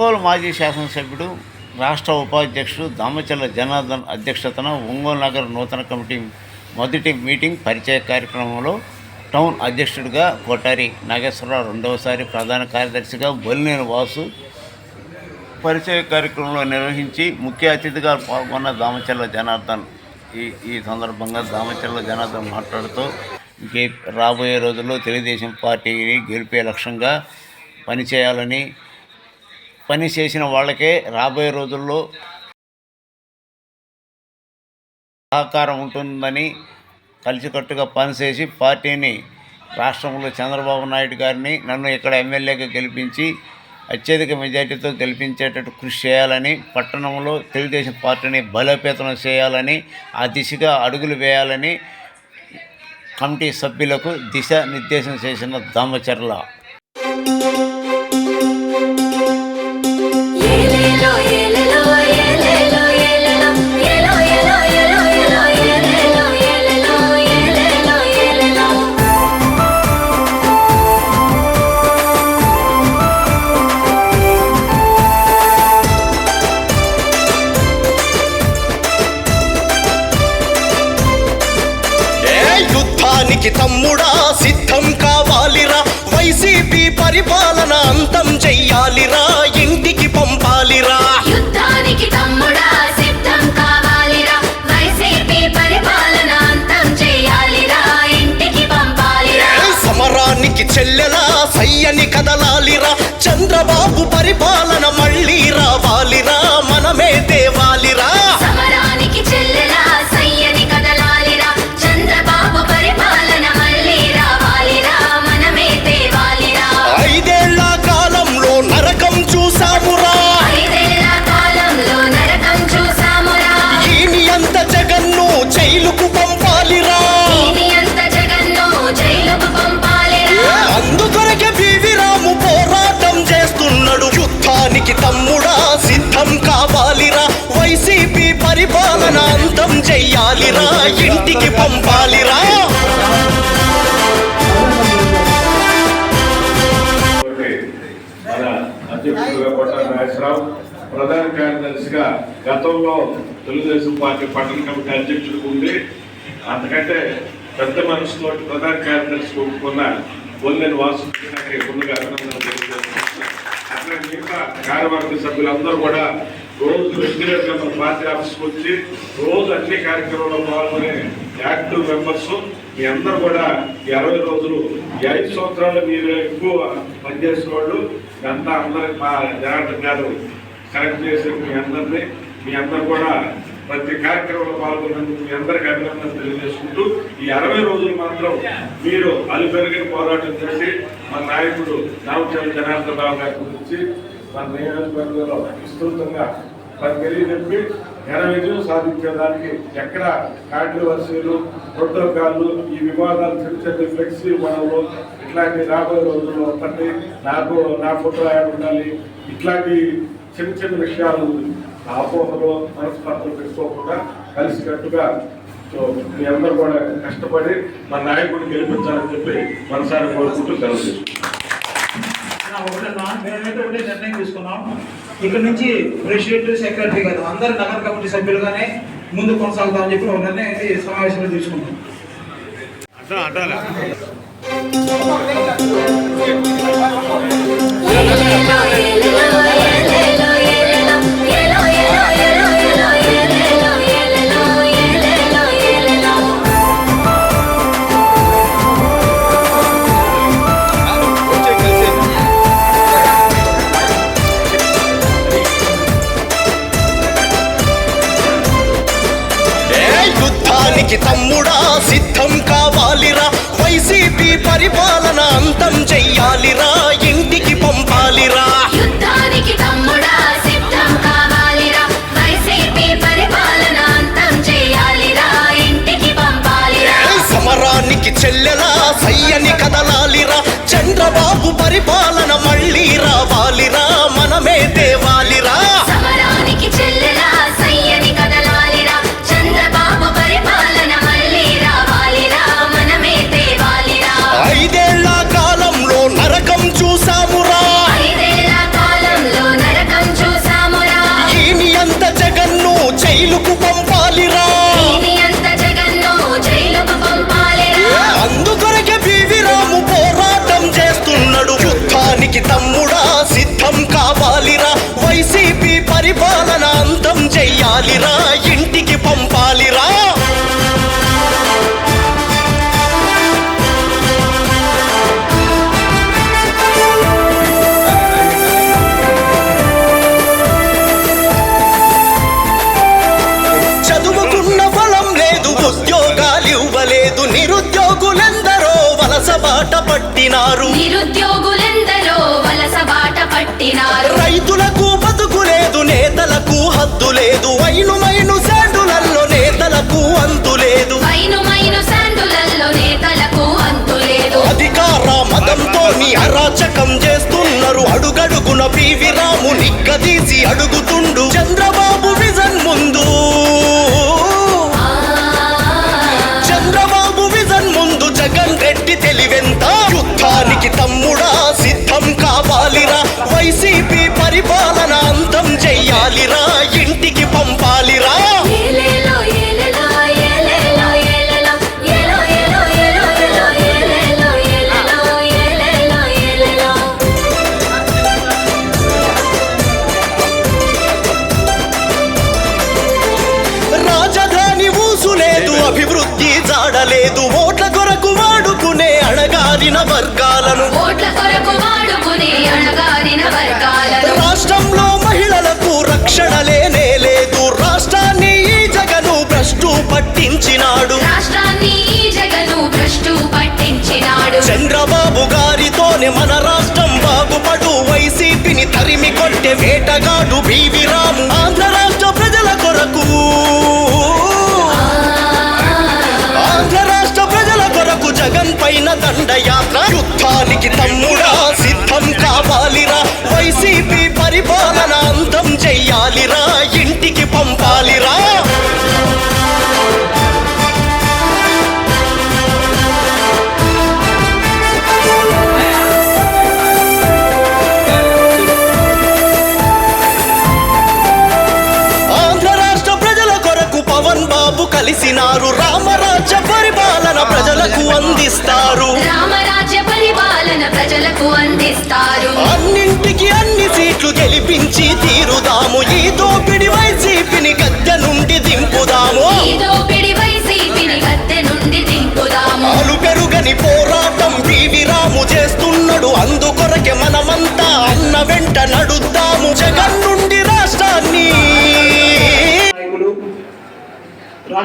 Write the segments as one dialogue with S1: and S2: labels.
S1: ఒంగోలు మాజీ శాసనసభ్యుడు రాష్ట్ర ఉపాధ్యక్షుడు దామచల్ల జనార్దన్ అధ్యక్షతన ఒంగోలు నగర నూతన కమిటీ మొదటి మీటింగ్ పరిచయ కార్యక్రమంలో టౌన్ అధ్యక్షుడిగా కోటారి నాగేశ్వరరావు రెండవసారి ప్రధాన కార్యదర్శిగా బొలినేని వాసు పరిచయ కార్యక్రమంలో నిర్వహించి ముఖ్య అతిథిగా పాల్గొన్న దామచల్ల జనార్దన్ ఈ ఈ సందర్భంగా దామచల్ల జనార్దన్ మాట్లాడుతూ రాబోయే రోజుల్లో తెలుగుదేశం పార్టీని గెలిపే లక్ష్యంగా పనిచేయాలని పని చేసిన వాళ్ళకే రాబోయే రోజుల్లో సహకారం ఉంటుందని కలిసికట్టుగా పనిచేసి పార్టీని రాష్ట్రంలో చంద్రబాబు నాయుడు గారిని నన్ను ఇక్కడ ఎమ్మెల్యేగా గెలిపించి అత్యధిక మెజార్టీతో గెలిపించేటట్టు కృషి చేయాలని పట్టణంలో తెలుగుదేశం పార్టీని బలోపేతం చేయాలని ఆ దిశగా అడుగులు వేయాలని కమిటీ సభ్యులకు దిశానిర్దేశం చేసిన దామచర్ల.
S2: యుద్ధానికి తమ్ముడా సిద్ధం కావాలిరా. వైసీపీ పరిపాలన అంతం చెయ్యాలిరా ఇంటికి పంపాలిరా.
S3: యుద్ధానికి తమ్ముడా సిద్ధం కావాలిరా. వైసీపీ పరిపాలన అంతం చేయాలిరా ఇంటికి పంపాలిరా.
S2: సమరానికి చెల్లెలా సయ్యని కదలాలిరా. చంద్రబాబు పరిపాలన మళ్ళీ రావాలిరా మనమే దేవాలిరా పంపాలిరా ఇంటికి పంపాలిరా.
S4: అధ్యక్షుడిగా నాగేశ్వరరావు ప్రధాన కార్యదర్శిగా గతంలో తెలుగుదేశం పార్టీ పట్టణ కమిటీ అధ్యక్షుడు ఉండి అంతకంటే పెద్ద మనసుతో ప్రధాన కార్యదర్శి ఒప్పుకున్న బొల్లెని వాసు ముందుగా అభినందనలు తెలియజేస్తున్నాను. అక్కడ మిగతా కార్యవర్గ సభ్యులందరూ కూడా రోజు రెగ్యులర్ మన పార్టీ ఆఫీస్కి వచ్చి రోజు అన్ని కార్యక్రమాల్లో పాల్గొనే యాక్టివ్ మెంబర్స్. మీ అందరూ కూడా ఈ అరవై రోజులు ఈ ఐదు సంవత్సరాలు మీరు ఎక్కువ పనిచేసిన వాళ్ళు అంతా అందరికి మా జనార్దన్ గారు కనెక్ట్ చేసి మీ అందరినీ మీ అందరు కూడా ప్రతి కార్యక్రమంలో పాల్గొన్నందుకు మీ అందరికి అభినందనలు తెలియజేసుకుంటూ ఈ అరవై రోజులు మాత్రం మీరు అలుపెరిగిన పోరాటం చేసి మన నాయకుడు రామచంద్ర జనార్దన్ రావు గారి గురించి మన నియోజకవర్గంలో విస్తృతంగా మరి తెలియజెప్పి ఘన విజయం సాధించడానికి ఎక్కడ కాంట్రవర్సీలు ప్రోటోకాల్లు ఈ వివాదాలు చిన్న చిన్న ఫ్లెక్సీ మనలో ఇట్లాంటి రాబోయే రోజుల్లో ఒకటి నాకు నా ఫోటో యాడ్ ఉండాలి. ఇట్లాంటి చిన్న చిన్న విషయాలు అపోహలో మనస్పర్ధలు పెట్టుకోకుండా కలిసికట్టుగా మీ అందరూ కూడా కష్టపడి మన నాయకుడిని గెలిపించాలని చెప్పి మనసారి కోరుకుంటూ సెలవు
S5: ఒకటే నిర్ణయం తీసుకున్నాం. ఇక్కడ నుంచి ప్రెసిడెంట్ సెక్రటరీ గారు అందరు నగర కమిటీ సభ్యులుగానే ముందు కొనసాగుతామని చెప్పి ఒక నిర్ణయం అయితే సమావేశంలో తీసుకున్నాం.
S3: ఏలేలో
S2: చెయ్యాలిరా అందం చెయ్యాలిరా ఇంటికి పంపాలిరా. చదువుకున్న ఫలం లేదు ఉద్యోగాలు ఇవ్వలేదు నిరుద్యోగులెందరో వలస బాట పట్టినారు. నిరుద్యోగులు అరాచకం చేస్తున్నారు. అడుగడుగున పీవి రాము నిక్కదీసి అడుగు మన రాష్ట్రం బాగుపడు. వైసీపీని తరిమి కొట్టే వేటగాడు బీవి రాము. ఆంధ్ర రాష్ట్ర ప్రజల కొరకు. ఆంధ్ర రాష్ట్ర ప్రజల కొరకు జగన్ పైన దండయాత్ర. యుద్ధానికి తమ్ముడా సిద్ధం కావాలిరా. వైసీపీ పరిపాలన అంతం చెయ్యాలిరా ఇంటికి పంపాలి కలిసినారు. రామరాజ్య పరిపాలన ప్రజలకు అందిస్తారు.
S3: రామరాజ్య పరిపాలన ప్రజలకు అందిస్తారు.
S2: అన్నింటికి అన్ని సీట్లు గెలిపించి తీరుదాము. ఈ దోపిడి వైసీపీని గద్దె నుండి దింపుదాము.
S3: నుండి
S2: అలు పెరుగని పోరాటం పివి రాము చేస్తున్నాడు. అందుకొరకే మనమంతా అన్న వెంట నడుద్దాము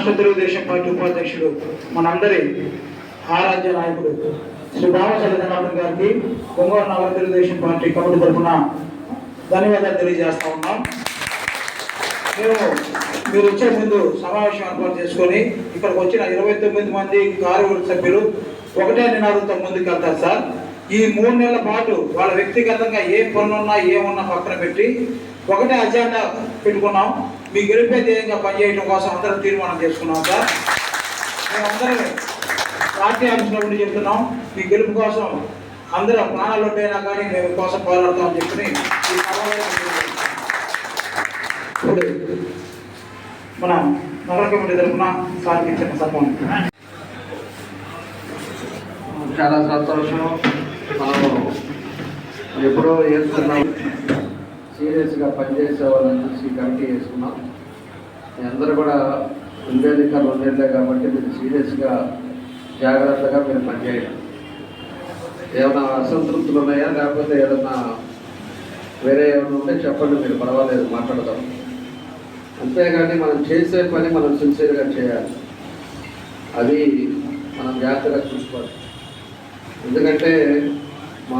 S5: రాష్ట్ర తెలుగుదేశం పార్టీ ఉపాధ్యక్షుడు మనందరి ఆరాధ్య నాయకుడు శ్రీ బామచంద్ర జనార్దన్ గారికి కొంగోలు నగర తెలుగుదేశం పార్టీ కమిటీ తరఫున ధన్యవాదాలు తెలియజేస్తా ఉన్నాం. మేము మీరు వచ్చే ముందు సమావేశం ఏర్పాటు చేసుకొని ఇక్కడికి వచ్చిన ఇరవై తొమ్మిది మంది కార్యవర్గ సభ్యులు ఒకటే నినాదంతో ముందుకు వెళ్తారు సార్. ఈ మూడు నెలల పాటు వాళ్ళ వ్యక్తిగతంగా ఏ పనులున్నా ఏమున్నా పక్కన పెట్టి ఒకటే అజెండా పెట్టుకున్నాం. మీ గెలిపే ధ్యేయంగా పనిచేయడం కోసం అందరం తీర్మానం చేసుకున్నాం సార్. మేమందరం పార్టీ ఆఫీస్లో ఉండి చెప్తున్నాం మీ గెలుపు కోసం అందరం ప్రాణాలు ఉంటైనా కానీ మేము కోసం పోరాడతామని చెప్పి ఇప్పుడు మన నగర కమిటీ తరఫున సార్కి ఇచ్చిన సన్మానం.
S6: చాలా సంతోషం. మనం ఎప్పుడో చేస్తున్నాం సీరియస్గా పనిచేసే వాళ్ళని చూసి కమిటీ వేసుకున్నాం మీ అందరూ కూడా ఉండేది ఇంకా ఉండేదే కాబట్టి మీరు సీరియస్గా జాగ్రత్తగా మీరు పనిచేయండి. ఏమైనా అసంతృప్తులు ఉన్నాయా? లేకపోతే ఏదన్నా వేరే ఏమైనా ఉంటే చెప్పండి మీరు పర్వాలేదు మాట్లాడదాం. అంతేగాని మనం చేసే పని మనం సిన్సియర్గా చేయాలి. అది మనం జాగ్రత్తగా చూసుకోవాలి. ఎందుకంటే మా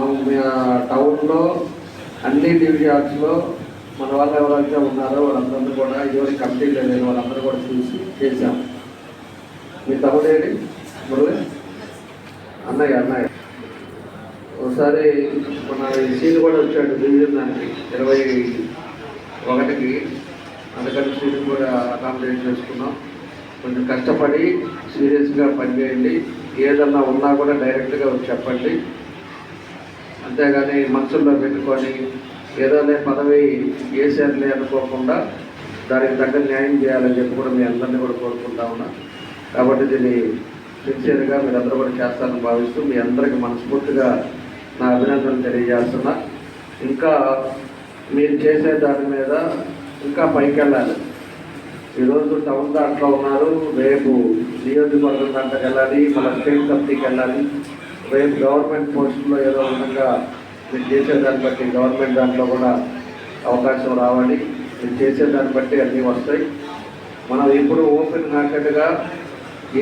S6: టౌన్లో అన్ని డివిజన్స్లో మన వాళ్ళు ఎవరైతే ఉన్నారో వాళ్ళందరినీ కూడా ఇదివరకు కంప్లీట్ లేదు వాళ్ళందరూ కూడా చూసి చేశాం. మీ తమ్ముడేంటి? మురళి? అన్నయ్య అన్నయ్య. ఒకసారి మన సీన్ కూడా వచ్చాడు డివిజన్ దానికి ఇరవై ఒకటికి. అందుకని సీన్ కూడా అకామిడేట్ చేసుకున్నాం. కొంచెం కష్టపడి సీరియస్గా పనిచేయండి. ఏదన్నా ఉన్నా కూడా డైరెక్ట్గా చెప్పండి. అంతేగాని మనసుల్లో పెట్టుకొని ఏదోనే పదవి వేసారులే అనుకోకుండా దానికి తగ్గ న్యాయం చేయాలని చెప్పి కూడా మీ అందరినీ కూడా కోరుకుంటా ఉన్నా. కాబట్టి దీన్ని సిన్సియర్గా మీరందరూ కూడా చేస్తారని భావిస్తూ మీ అందరికీ మనస్ఫూర్తిగా నా అభినందనలు తెలియజేస్తున్నా. ఇంకా మీరు చేసే దాని మీద ఇంకా పైకి వెళ్ళాలి ఈరోజు టౌన్ దాంట్లో ఉన్నారు రేపు నియోజకవర్గం దాంట్లోకి వెళ్ళాలి మన స్టేట్ కమిటీకి వెళ్ళాలి. రేపు గవర్నమెంట్ పోస్టుల్లో ఏదో విధంగా మీరు చేసే దాన్ని బట్టి గవర్నమెంట్ దాంట్లో కూడా అవకాశం రావాలి. మీరు చేసే దాన్ని బట్టి అన్నీ వస్తాయి. మనం ఇప్పుడు ఓపెన్ హార్టెడ్గా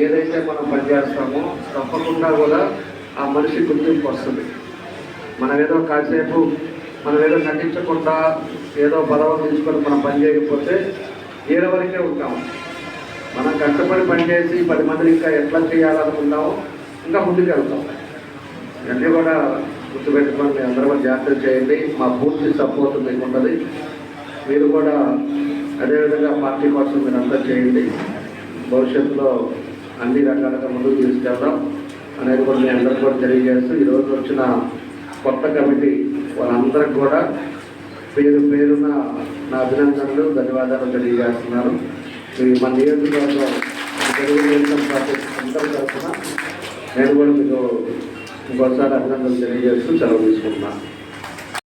S6: ఏదైతే మనం పనిచేస్తామో తప్పకుండా కూడా ఆ మనిషి గుర్తింపు వస్తుంది. మనం ఏదో కాసేపు మనం ఏదో నటించకుండా ఏదో పదవులు తీసుకొని మనం పని చేయకపోతే ఏడవరకే ఉంటాము మనం కష్టపడి పనిచేసి పది మందిని ఇంకా ఎట్లా చేయాలనుకుంటామో ఇంకా ముందుకు వెళ్తాం ఇవన్నీ కూడా గుర్తుపెట్టుకొని మీ అందరూ కూడా జాగ్రత్త చేయండి. మా పూర్తి సపోర్ట్ మీకు ఉన్నది మీరు కూడా అదేవిధంగా పార్టీ కోసం మీరు అంతా చేయండి. భవిష్యత్తులో అన్ని రకాలుగా ముందుకు తీసుకెళ్దాం అనేది కూడా మీ అందరికీ కూడా తెలియజేస్తూ ఈరోజు వచ్చిన కొత్త కమిటీ వాళ్ళందరికీ కూడా పేరు పేరున నా అభినందనలు ధన్యవాదాలు తెలియజేస్తున్నాను. మీ మన నియోజకవర్గం తెలుగుదేశం పార్టీ అందరి తరఫున నేను కూడా మీకు ఇంకోసారి అభినందనలు తెలియజేస్తూ సెలవు తీసుకుంటున్నాను.